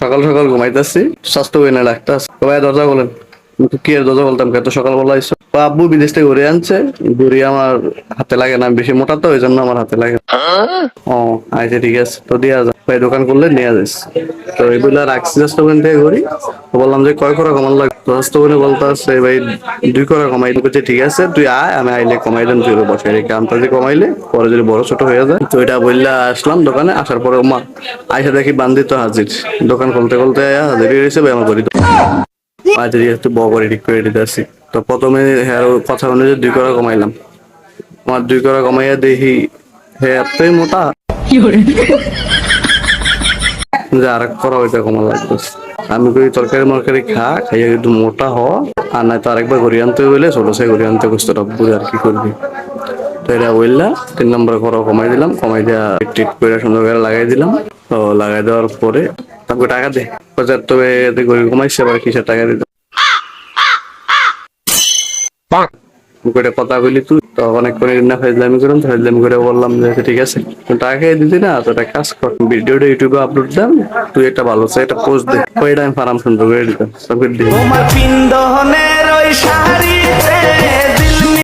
সকাল সকাল ঘুমাইতেছি। স্বাস্থ্য না ডাক্তার সবাই দরজা বলেন কি আর দরজা বলতাম এত সকাল বলা হয়েছে আব্বু বিদেশ থেকে ঘুরে আনছে। ঘুরে আমার হাতে লাগে না বেশি মোটা তো ওই জন্য আমার হাতে লাগে ও আচ্ছা ঠিক আছে। তো দিয়া যা ভাই দোকান করলে নিয়ে যাস। তো এগুলা রাখছি স্বাস্থ্য বইন থেকে ঘুরি। তো বললাম যে, কয় করে কমান লাগে তো স্বাস্থ্য বইনে বলতে আছে ভাই, দুই করে কমাই বলছে ঠিক আছে, তুই আয়, আমি আইলে কমাই দেন, তুই বসাই রেখে আমটা যে কমাইলে, পরে যদি বড় ছোট হয়ে যায়। তো এটা বললে, আসলাম দোকানে, আসার পরে মা আইসা দেখি বান্দিত হাজির। দোকান খুলতে খুলতে হাজির হয়েছে ভাই, আমার করি হাজির একটু বড় করে ঠিক করে দিতে আসি তো প্রথমে হ্যাঁ কথা অনুযায়ী দুই করা কমাইলাম। আমার দুই করা কমাইয়া দেখি হ্যাঁ এতই মোটা। যে আর এক করা ওইটা কমা আমি কই তরকারি মরকারি খা খাইয়া একটু মোটা হ আর নাই তো আরেকবার ঘুরিয়ে আনতে হইলে ছোট সে ঘুরিয়ে আনতে কষ্ট বুঝে আর কি করবি? তো এটা বললা তিন নম্বর করা কমাই দিলাম কমাই দেওয়া টিট করে সুন্দর করে লাগাই দিলাম। তো লাগাই দেওয়ার পরে তারপরে টাকা দে। বাজার তবে এতে করে কমাইছে আবার কিসের টাকা দিতে? কথা বলি তুই। অনেক করে না করে বললাম যে আচ্ছা, ঠিক আছে। না তো একটা কাজ কর ইউটিউবে আপলোড তুই ভালো একটা পোস্ট দে। আমি ফারাম সুন্দর করে দিতাম সব